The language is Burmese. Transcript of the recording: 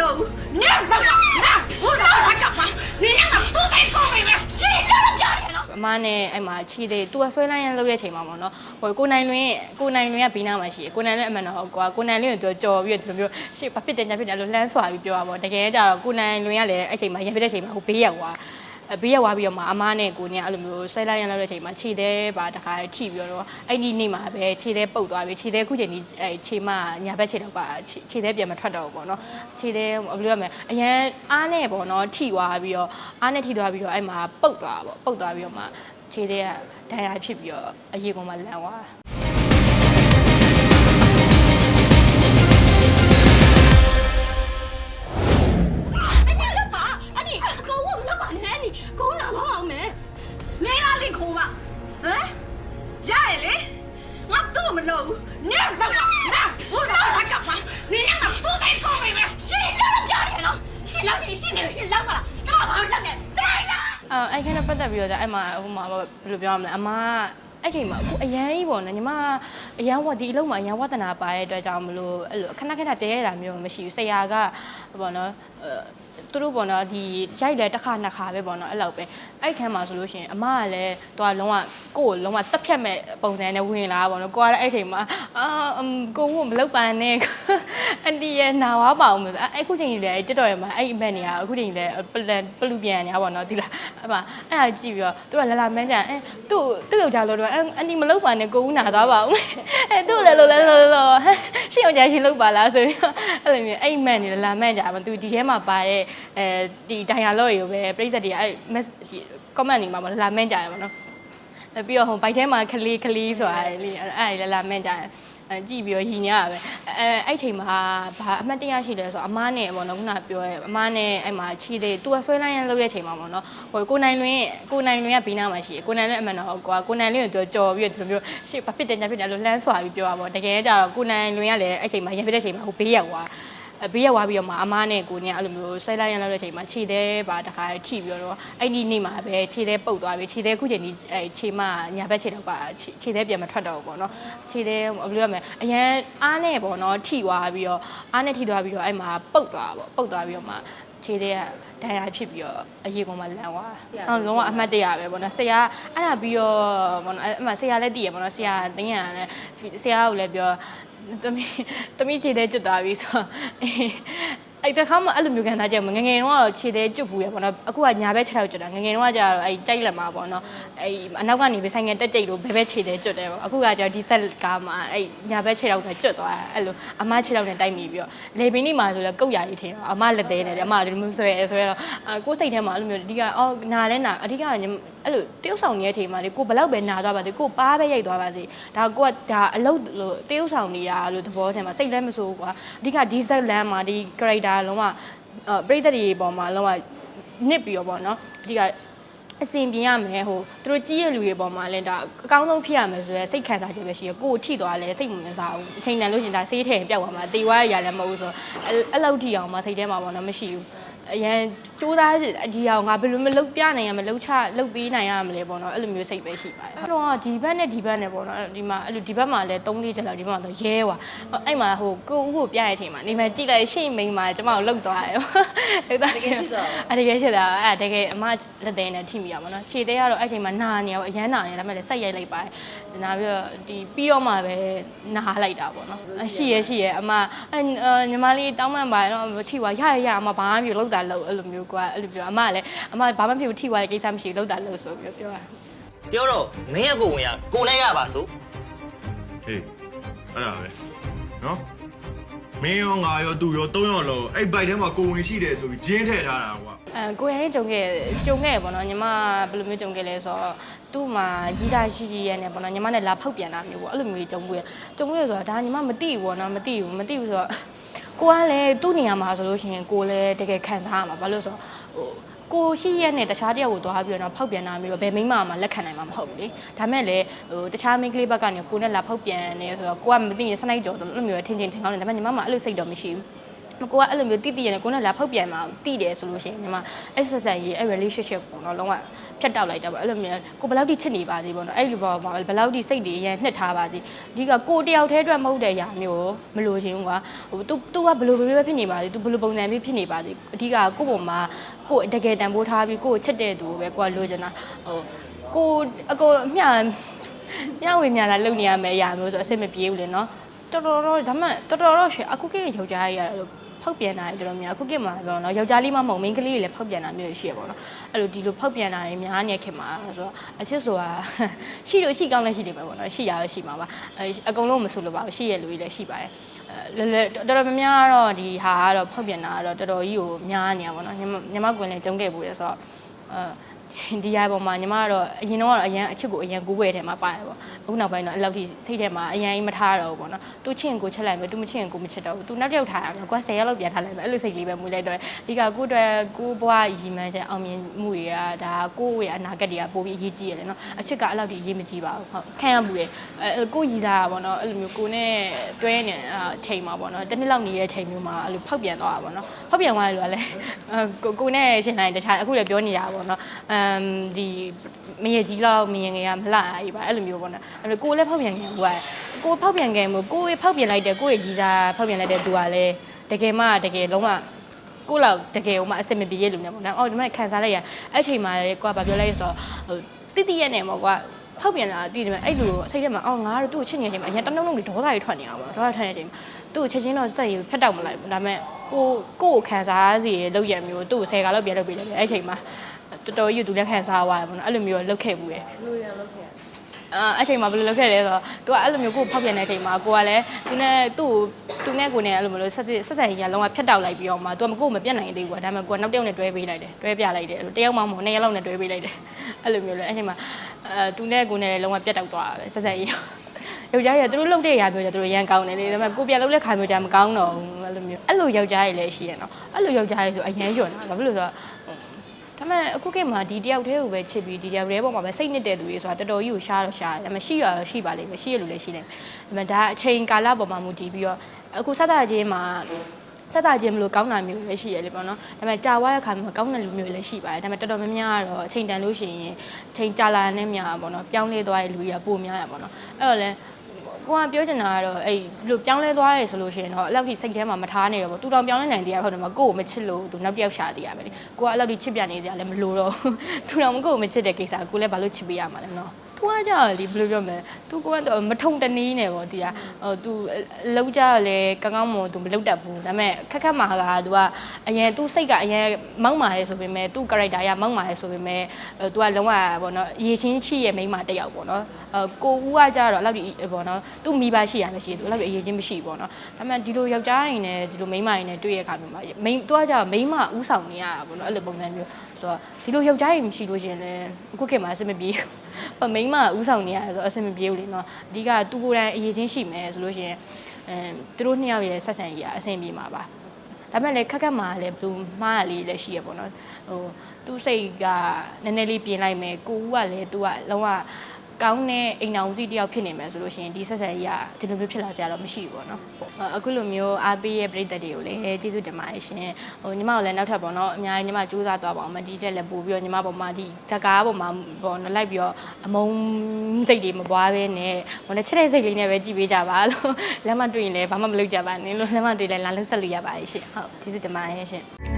လုပ်ဘူးနင်လောက်လာနာဟိုတော့ဘာကပါနင်ကသူ့တိုင်းကိုပဲရှင်းလို့ပြောတယ်နော်အမနဲ့အဲ့မှာချီသေးသူကဆွဲလိုက်ရန်လုပ်တဲ့ချိန်မှာပေါ့နော်ဟိုကိုနိုင်လွင်ကိုနိုင်လွင်ကဘီနာမှာရှိတယ်ကိုနိုင်လွင်အမှန်တော့ကွာကိုနိုင်လွင်ကိုသူကြော်ပြီးတော့ဒီလိုမျိုးရှေ့ဘာဖြစ်တယ်ညာဖြစ်တယ်လို့လှမ်းဆွာပြီးပြောတာပေါ့တကယ်ကြတော့ကိုနိုင်လွင်ကလည်းအဲ့ချိန်မှာရံဖြစ်တဲ့ချိန်မှာဟိုဘေးရောက်သွားအ ဘေးရောက်သွားပြီးတော့မှအမနဲ့ကိုနေအဲ့လိုမျိုးဆွဲလိုက်ရန်လုပ်တဲ့ချိန်မှာခြေသေးပါတခါထိပြီးတော့အဲ့ဒီနေ့မှာပဲခြေသေးပုတ်သွားပြီခြေသေးခုချိန်ကြီးအဲ့ခြေမညာဘက်ခြေတော့ပါခြေသေးပြန်မထွက်တော့ဘူးပေါ့နော်ခြေသေးဘယ်လိုရမလဲအရန်အားနဲ့ပေါ့နော်ထိသွားပြီးတော့အားနဲ့ထိသွားပြီးတော့အဲ့မှာပုတ်သွားပေါ့ပုတ်သွားပြီးတော့မှခြေသေးကဒဏ်ရာဖြစ်ပြီးတော့အရေးပေါ်မှာလန်သွား ကိုနာတော့အောင်မယ်နေလာလင်ခိုးပါဟမ်ရရလေငါတော့မလုပ်ဘူးနင်လောက်လာနာဟိုတော့ဘာကပါနင်ကသူ့တိုင်းကိုပဲရှင်းလို့ပြောတယ်နော်ရှင်းလို့ရှင်းရှင်းနေရှင်းလောက်ပါလားတော့ဘာလို့လက်နဲ့တိုင်းလားအဲအဲ့ခင်းနဲ့ပတ်သက်ပြီးတော့じゃအဲ့မှာဟိုမှာဘယ်လိုပြောရမလဲအမက အဲ့ချိန်မှာအခုအရန်ကြီးပေါ့နော်ညီမအရန်ဝတ်ဒီအလုံးမှာအရန်ဝတနာပါတဲ့အတွက်ကြောင့်မလို့အဲ့လိုခဏခဏပြဲရတာမျိုးမရှိဘူးဆရာကပေါ့နော်အဲသူတို့ပေါ့နော်ဒီရိုက်တယ်တစ်ခါနှစ်ခါပဲပေါ့နော်အဲ့လောက်ပဲအဲ့ခန်းမှာဆိုလို့ရှိရင်အမကလည်းသူကလုံးဝကိုယ်လုံးဝတက်ဖြတ်မဲ့ပုံစံနဲ့ဝင်လာပေါ့နော်ကိုကလည်းအဲ့ချိန်မှာအာအမ်ကိုကမလောက်ပါနဲ့ အန်တီရဲ့နာဝါပါအောင်ဆိုအဲ့အခုချိန်ကြီးလည်းတက်တော်ရမှာအဲ့အမက်နေရအခုချိန်ကြီးလည်းပလန်ပလူပြန်နေရပါတော့ဒီလားအမအဲ့ဒါကြည့်ပြီးတော့သူကလာလာမန်းကြအဲသူ့သူ့ယောက်ျားလို့တော့အန်တီမလောက်ပါနဲ့ကိုဦးနာသွားပါဦးအဲသူ့လည်းလို့လည်းလို့လို့ရှင်းယောက်ျားရှင်းလောက်ပါလားဆိုပြီးတော့အဲ့လိုမျိုးအဲ့မက်နေလာလာမန်းကြပါသူဒီထဲမှာပါတဲ့အဲဒီဒိုင်ယာလော့တွေကိုပဲပြိသက်တွေကအဲ့ mess ဒီ comment တွေမှာမလာမန်းကြရပါတော့အဲပြီးတော့ဟိုဘိုက်ထဲမှာခလေးခလေးဆိုတာလေအဲ့ဒါလေလာမန့်ကြတယ် အဲကြည့်ပြီးတော့ဟီညာပဲအဲအဲ့ချိန်မှာဘာအမှတ်တရရှိလဲဆိုတော့အမားနဲ့ပေါ့နော်ခုနပြောရဲအမားနဲ့အဲ့မှာခြေသေးသူကဆွဲလိုက်ရန်လုပ်တဲ့ချိန်မှာပေါ့နော်ဟိုကိုနိုင်လွင်ကိုနိုင်လွင်ကဘီနာမှာရှိတယ်ကိုနိုင်လွင်အမှန်တော့ကွာကိုနိုင်လွင်ကိုသူကြော်ပြီးတော့ဒီလိုမျိုးရှေ့ဘာဖြစ်တယ်ညာဖြစ်တယ်လို့လှမ်းဆွာပြီးပြောတာပေါ့တကယ်ကြတော့ကိုနိုင်လွင်ကလည်းအဲ့ချိန်မှာရံဖြစ်တဲ့ချိန်မှာဟိုဘေးရောက်သွားအ ဘေးရောက်သွားပြီးတော့မှအမားနဲ့ကိုနေအဲ့လိုမျိုးဆွဲလိုက်ရန်လုပ်တဲ့ချိန်မှာခြေသေးပါတခါထိပြီးတော့အဲ့ဒီနေ့မှာပဲခြေသေးပုတ်သွားပြီခြေသေးခုချိန်ကြီးအဲ့ခြေမညာဘက်ခြေတော့ပါခြေသေးပြန်မထွက်တော့ဘူးပေါ့နော်ခြေသေးဘယ်လိုရမလဲအရန်အားနဲ့ပေါ့နော်ထိသွားပြီးတော့အားနဲ့ထိသွားပြီးတော့အဲ့မှာပုတ်သွားပေါ့ပုတ်သွားပြီးတော့မှခြေသေးကဒဏ်ရာဖြစ်ပြီးတော့အရေးပေါ်မှာလန်သွားတာအော်လုံးဝအမှတ်တရပဲပေါ့နော်ဆရာအဲ့ဒါပြီးတော့ပေါ့နော်အဲ့မှာဆရာလည်းတည်ရပေါ့နော်ဆရာတင်းရလည်းဆရာကိုလည်းပြော တမီးတမီးခြေသေးကျွတ်သွားပြီဆိုတော့အေးအဲ့တခါမှအဲ့လိုမျိုးခံစားချက်မငယ်ငယ်တော့ကတော့ခြေသေးကျွတ်ဘူးရပေါ့နော်အခုကညာဘက်ခြေထောက်ကျွတ်တာငယ်ငယ်တော့ကကျတော့အဲ့ကြိုက်လက်မှာပေါ့နော်အဲ့အနောက်ကနေပဲဆိုင်ငယ်တက်ကြိတ်လို့ဘယ်ဘက်ခြေသေးကျွတ်တယ်ပေါ့အခုကကျတော့ဒီဆက်ကားမှာအဲ့ညာဘက်ခြေထောက်ကကျွတ်သွားတာအဲ့လိုအမခြေထောက်နဲ့တိုက်မိပြီးတော့လေပင်นี่မှာဆိုလဲကုတ်ရာကြီးထင်တော့အမလက်သေးနဲ့တယ်အမဒီလိုမျိုးဆွဲရဲဆွဲတော့ကိုယ်စိတ်ထဲမှာအဲ့လိုမျိုးအဓိကအော်နာလဲနာအဓိကကအဲ့လိုတရုပ်ဆောင်နေတဲ့အချိန်မှာလေကိုဘလောက်ပဲနာသွားပါစေကိုပါးပဲရိုက်သွားပါစေဒါကိုကဒါအလုပ်လို့တရုပ်ဆောင်နေတာလို့သဘောထဲမှာစိတ်လည်းမဆိုးကွာအဓိကဒီဇက်လန်မှာဒီ character လုံးဝပရိသတ်တွေပေါ်မှာလုံးဝနစ်ပြီးတော့ပေါ့နော်အဓိကအစင်ပြင်ရမယ်ဟိုသူတို့ကြီးရလူတွေပေါ်မှာလည်းဒါအကောင်းဆုံးဖြစ်ရမယ်ဆိုရယ်စိတ်ခံစားချက်ပဲရှိရကိုယ်ထိသွားလဲစိတ်မဝင်စားဘူးအချိန်တန်လို့ရှရင်ဒါဆေးထဲပျောက်သွားမှာတေဝါရရလည်းမဟုတ်ဘူးဆိုတော့အဲ့လောက်ထိအောင်မစိတ်ထဲမှာပေါ့နော်မရှိဘူးအရန် စူးသားဒီအောင်ငါဘယ်လိုမလုပ်ပြနိုင်ရမလုပ်ချလုပ်ပေးနိုင်ရမလဲပေါ့နော်အဲ့လိုမျိုးစိတ်ပဲရှိပါတယ်အဲ့တော့ဒီဘက်နဲ့ဒီဘက်နဲ့ပေါ့နော်ဒီမှာအဲ့လိုဒီဘက်မှာလည်း3လေးချက်လောက်ဒီဘက်မှာတော့ရဲွာအဲ့မှာဟိုကိုဦးကိုပြရတဲ့အချိန်မှာနေမဲ့ကြည့်လိုက်ရှိမိန်မှာကျမကိုလှုပ်သွားတယ်အဲ့ဒါချင်းအဲ့တကယ်ဖြစ်တာအဲ့တကယ်အမလက်သေးနဲ့ထိမိရပါတော့ခြေသေးကတော့အဲ့ချိန်မှာနာနေရပါအရန်နာနေဒါပေမဲ့လည်းဆက်ရိုက်လိုက်ပါတယ်နာပြီးတော့ဒီပြီးတော့မှပဲနာလိုက်တာပေါ့နော်ရှိရရှိရအမညီမလေးတောင်းပန်ပါတော့ထိွာရရရအမဘာမှမပြုတ်လောက်တာလို့အဲ့လိုမျိုးကွာအဲ့လိုပြောအမလည်းအမဘာမှမဖြစ်ဘူးထိွာရဲ့ကိစ္စမရှိဘူးလောက်တာလို့ဆိုပြီးပြောတာပြောတော့မင်းရဲ့ကိုဝင်ရကိုနဲ့ရပါစို့ဟေးအဲ့ဒါပဲနော်မင်းရောငါရောသူရောသုံးရောလုံးအဲ့ဘိုက်ထဲမှာကိုဝင်ရှိတယ်ဆိုပြီးဂျင်းထည့်ထားတာကွာအဲကိုရရင်ကြုံခဲ့ကြုံခဲ့ပေါ့နော်ညီမဘယ်လိုမျိုးကြုံခဲ့လဲဆိုတော့သူ့မှာရီးတာရှိရှိရဲနဲ့ပေါ့နော်ညီမနဲ့လာဖောက်ပြန်တာမျိုးပေါ့အဲ့လိုမျိုးကြုံဘူးရကြုံဘူးရဆိုတော့ဒါညီမမသိဘူးပေါ့နော်မသိဘူးမသိဘူးဆိုတော့ ကိုကလည်းသူ့နေရာမှာဆိုလို့ရှိရင်ကိုလည်းတကယ်ခံစားရမှာဘာလို့ဆိုတော့ဟိုကိုရှိရက်နဲ့တခြားတယောက်ကိုသွားပြီးတော့ဖောက်ပြန်တာမျိုးတော့ဘယ်မိမမှလက်ခံနိုင်မှာမဟုတ်ဘူးလေဒါမဲ့လည်းဟိုတခြားမိန်းကလေးဘက်ကနေကိုနဲ့လာဖောက်ပြန်နေဆိုတော့ကိုကမသိရင်စနိုက်ကြော်တော့အဲ့လိုမျိုးထင်ချင်းထင်ကောင်းတယ်ဒါပေမဲ့ညီမမှအဲ့လိုစိတ်တော့မရှိဘူး ကိုကအဲ့လိုမျိုးတိတိရနေကိုနဲ့လာဖောက်ပြန်မှာတိတယ်ဆိုလို့ရှိရင်ညီမအဲ့ဆက်ဆံရေးအဲ့ relationship ပေါ့နော်လုံးဝဖြတ်တောက်လိုက်တာပေါ့အဲ့လိုမျိုးကိုဘယ်လောက်ထိချစ်နေပါသေးပေါ့နော်အဲ့လိုပေါ့ဘယ်လောက်ထိစိတ်တွေအရင်နှစ်ထားပါသေးအဓိကကိုတယောက်တည်းအတွက်မဟုတ်တဲ့အရာမျိုးမလို့ချင်ဘူးကွာဟို तू तू ကဘယ်လိုဘယ်လိုပဲဖြစ်နေပါသေး तू ဘယ်လိုပုံစံမျိုးဖြစ်နေပါသေးအဓိကကိုပုံမှာကိုတကယ်တန်ဖိုးထားပြီးကိုချစ်တဲ့သူကိုပဲကိုကလိုချင်တာဟိုကိုအကိုမျှမျှဝေမျှလာလုပ်နေရမယ့်အရာမျိုးဆိုအဆင်မပြေဘူးလေနော် တော်တော်တော့ဒါမှတော်တော်တော့ရှင်အခုကိယောက်ျားကြီးရတယ်လို့ ဖောက်ပြန်တာတွေတော်တော်များအခုကိမှာပြောတော့ယောက်ျားလေးမမဟုတ်မိန်းကလေးတွေလည်းဖောက်ပြန်တာမျိုးရှိရပေါ့နော်အဲ့လိုဒီလိုဖောက်ပြန်တာတွေများနေခင်မှာဆိုတော့အချစ်ဆိုတာရှိလို့ရှိကောင်းလည်းရှိတယ်ပဲပေါ့နော်ရှိရလည်းရှိမှာပါအဲအကုန်လုံးမဆိုလို့ပါဘူးရှိရလူကြီးလည်းရှိပါတယ်အဲလဲတော်တော်များများတော့ဒီဟာကတော့ဖောက်ပြန်တာကတော့တော်တော်ကြီးကိုများနေရပါတော့ညီမညီမကွင်လည်းကျုံးခဲ့ဘူးလေဆိုတော့အဲ ဒီဟာပေါ်မှာညီမကတော့အရင်တော့ကတော့အရန်အချစ်ကိုအရန်ကူးွယ်ထဲမှာပါတယ်ပေါ့အခုနောက်ပိုင်းတော့အဲ့လောက်ထိစိတ်ထဲမှာအရန်ကြီးမထားတော့ဘူးပေါ့နော်သူချစ်ရင်ကိုချက်လိုက်မယ်သူမချစ်ရင်ကိုမချစ်တော့ဘူးသူနောက်တစ်ယောက်ထားရမယ်ကွာ10ရက်လောက်ပြန်ထားလိုက်မယ်အဲ့လိုစိတ်လေးပဲမူလိုက်တော့ဒီကကိုအတွက်ကိုဘွားရည်မှန်းချက်အောင်မြင်မှုတွေကဒါကိုယ့်ရဲ့အနာဂတ်တွေကပိုပြီးအရေးကြီးရတယ်နော်အချစ်ကအဲ့လောက်ထိအရေးမကြီးပါဘူးဟုတ်ခံရမှုလေအဲကိုရည်စားတာပေါ့နော်အဲ့လိုမျိုးကိုနဲ့တွဲနေအချိန်မှာပေါ့နော်တစ်နှစ်လောက်နေတဲ့ချိန်မျိုးမှာအဲ့လိုဖောက်ပြန်သွားတာပေါ့နော်ဖောက်ပြန်သွားတယ်လို့ကလည်းကိုကိုနဲ့ရှင်တိုင်းတခြားအခုလည်းပြောနေတာပေါ့နော်အမ်ဒီမရကြီးလောက်မရင်ငယ်ကမလှအေးပါအဲ့လိုမျိုးပေါ့နော်အဲ့လိုကိုလည်းဖောက်ပြန်ခဲ့ဘူးကကိုဖောက်ပြန်ခဲ့မှုကိုဖောက်ပြန်လိုက်တယ်ကိုရဲ့ကြီးစားဖောက်ပြန်လိုက်တဲ့သူကလည်းတကယ်မှတကယ်လုံးဝကိုယ့်လောက်တကယ်ဟိုမှအဆင်မပြေရလို့နေပေါ့နော်။အော်ဒီမှာခံစားလိုက်ရအဲ့ချိန်မှာလေကိုကဘာပြောလိုက်ဆိုတော့ဟိုတိတိရက်နေပေါ့ကွာဖောက်ပြန်လာတည်တယ်အဲ့လိုစိတ်ထဲမှာအော်ငါတို့သူ့ကိုချစ်နေတဲ့အချိန်မှာအရင်တနှုံနှုံတွေဒေါသတွေထွက်နေတာပေါ့ဒေါသထွက်နေတဲ့အချိန်မှာသူ့ကိုချက်ချင်းတော့စက်ရည်ဖက်တောက်မလိုက်ဘူးဒါပေမဲ့ကိုကိုကိုခံစားစီရလောက်ရမျိုးသူ့ကိုဆယ်ကလောက်ပြန်လုပ်ပေးတယ်အဲ့ချိန်မှာ တော်တော်ကြီးသူလည်းခံစားသွားတယ်ပေါ့နော်အဲ့လိုမျိုးလောက်ခဲ့ဘူးလေလူရလောက်ခဲ့အာအချိန်မှာဘယ်လိုလုပ်ခဲ့လဲဆိုတော့သူကအဲ့လိုမျိုးကိုဖောက်ပြန်တဲ့အချိန်မှာကိုကလည်းသူနဲ့သူ့သူနဲ့ကိုနဲ့အဲ့လိုမျိုးဆက်ဆက်ဆက်ဆံရေးကလုံးဝဖြတ်တောက်လိုက်ပြီးတော့မှသူကမကိုမပြတ်နိုင်သေးဘူးကွာဒါပေမဲ့ကိုကနောက်တစ်ယောက်နဲ့တွဲပေးလိုက်တယ်တွဲပြလိုက်တယ်အဲ့လိုတစ်ယောက်မှမဟုတ်နှစ်ယောက်လောက်နဲ့တွဲပေးလိုက်တယ်အဲ့လိုမျိုးလေအဲ့ချိန်မှာအဲသူနဲ့ကိုနဲ့လည်းလုံးဝပြတ်တောက်သွားတာပဲဆက်ဆံရေးယောက်ျားကြီးကသူတို့လုပ်တဲ့အရာမျိုးကြသူတို့ရန်ကောင်းတယ်လေဒါပေမဲ့ကိုပြန်လုပ်တဲ့ခါမျိုးကြမကောင်းတော့ဘူးအဲ့လိုမျိုးအဲ့လိုယောက်ျားကြီးလည်းရှိရနော်အဲ့လိုယောက်ျားကြီးဆိုအရန်ညွန်တာဘာဖြစ်လို့ဆိုတော့ ဒါပေမဲ့အခုခေတ်မှာဒီတယောက်တည်းကိုပဲချစ်ပြီးဒီတယောက်တည်းပေါ်မှာပဲစိတ်နစ်တဲ့သူတွေဆိုတာတော်တော်ကြီးကိုရှားတော့ရှားတယ်ဒါပေမဲ့ရှိရတော့ရှိပါလိမ့်မယ်ရှိရလို့လည်းရှိတယ်ဒါပေမဲ့ဒါအချိန်ကာလပေါ်မှာမူတည်ပြီးတော့အခုဆက်တာချင်းမှာဆက်တာချင်းမလို့ကောင်းတာမျိုးလည်းရှိရလေပေါ့နော်ဒါပေမဲ့ကြာသွားတဲ့ခါမှာကောင်းတဲ့လူမျိုးလည်းရှိပါတယ်ဒါပေမဲ့တော်တော်များများကတော့အချိန်တန်လို့ရှိရင်အချိန်ကြာလာတဲ့များပေါ့နော်ပြောင်းလဲသွားတဲ့လူတွေကပိုများရပါတော့အဲ့တော့လည်း ကိုကပြောချင်တာကတော့အဲ့လိုပြောင်းလဲသွားရဲဆိုလို့ရှိရင်တော့အဲ့လောက်ထိစိတ်ထဲမှာမထားနေတော့ဘူးတူတောင်ပြောင်းလဲနိုင်တရားဟုတ်တယ်မကိုကိုမချစ်လို့သူနောက်တစ်ယောက်ရှာသေးရပဲလေကိုကအဲ့လောက်ထိချစ်ပြနေစရာလည်းမလိုတော့ဘူးတူတောင်ကိုကိုမချစ်တဲ့ကိစ္စကိုလည်းဘာလို့ချစ်ပေးရမှာလဲနော် သူကကြောက်လေဘယ်လိုပြောမလဲသူကတော့မထုံတနည်းနဲ့ပေါ့တီးတာဟိုသူလောက်ကြလဲကောင်းကောင်းမွန်သူမလောက်တတ်ဘူးဒါပေမဲ့ခက်ခက်မှာကသူကအရင်သူစိတ်ကအရင်မောက်မာရဲဆိုပေမဲ့သူ character ရမောက်မာရဲဆိုပေမဲ့သူကလုံးဝပေါ့နော်ရေချင်းချိရဲ့မိန်းမတစ်ယောက်ပေါ့နော်အဲကိုဦးကကြတော့အဲ့လောက်ဒီပေါ့နော်သူမိဘရှိရမယ်ရှိတယ်သူအဲ့လောက်ဒီအရေးချင်းမရှိဘူးပေါ့နော်ဒါပေမဲ့ဒီလိုယောက်ျားရင်နဲ့ဒီလိုမိန်းမရင်နဲ့တွေ့ရခါမျိုးမှာမိန်းသူကကြတော့မိန်းမဥဆောင်နေရတာပေါ့နော်အဲ့လိုပုံစံမျိုးဆိုတော့ဒီလိုယောက်ျားရင်မရှိလို့ရှိရင်လည်းအခုခေတ်မှာအဆင်မပြေဘူးမိန်းမဥဆောင်နေရတယ်ဆိုတော့အဆင်မပြေဘူးလေနော်အဓိကသူကိုယ်တိုင်အရေးချင်းရှိမယ်ဆိုလို့ရှိရင်အဲသူတို့နှစ်ယောက်ရဲ့ဆက်ဆံရေးကအဆင်ပြေမှာပါဒါပေမဲ့လည်းခက်ခက်မှာလည်းဘသူမှားရလေးလည်းရှိရပေါ့နော်ဟိုသူ့စိတ်ကနည်းနည်းလေးပြင်လိုက်မယ်ကိုဦးကလည်းသူကလုံးဝ ကောင်းတဲ့အိမ်အောင်စီတယောက်ဖြစ်နေမယ်ဆိုလို့ရှိရင်ဒီဆက်ဆံရေးကဒီလိုမျိုးဖြစ်လာစရာတော့မရှိဘူးပေါ့နော်ဟိုအခုလိုမျိုးအားပေးရဲ့ပြည်သက်တွေကိုလည်းကျေးဇူးတင်ပါတယ်ရှင်ဟိုညီမကိုလည်းနောက်ထပ်ပေါ့နော်အများကြီးညီမစူးစမ်းသွားပါအောင်မဒီချက်လည်းပို့ပြီးတော့ညီမပေါ်မှာဒီဇကားပေါ်မှာပေါ့နော်လိုက်ပြီးတော့အမုန်းစိတ်တွေမပွားဘဲနဲ့ဟိုနဲ့ချက်တဲ့စိတ်လေးနဲ့ပဲကြည့်ပေးကြပါလို့လက်မတွေ့ရင်လည်းဘာမှမလုပ်ကြပါနဲ့လို့လက်မတွေ့လည်းလာလို့ဆက်လို့ရပါတယ်ရှင်ဟုတ်ကျေးဇူးတင်ပါတယ်ရှင်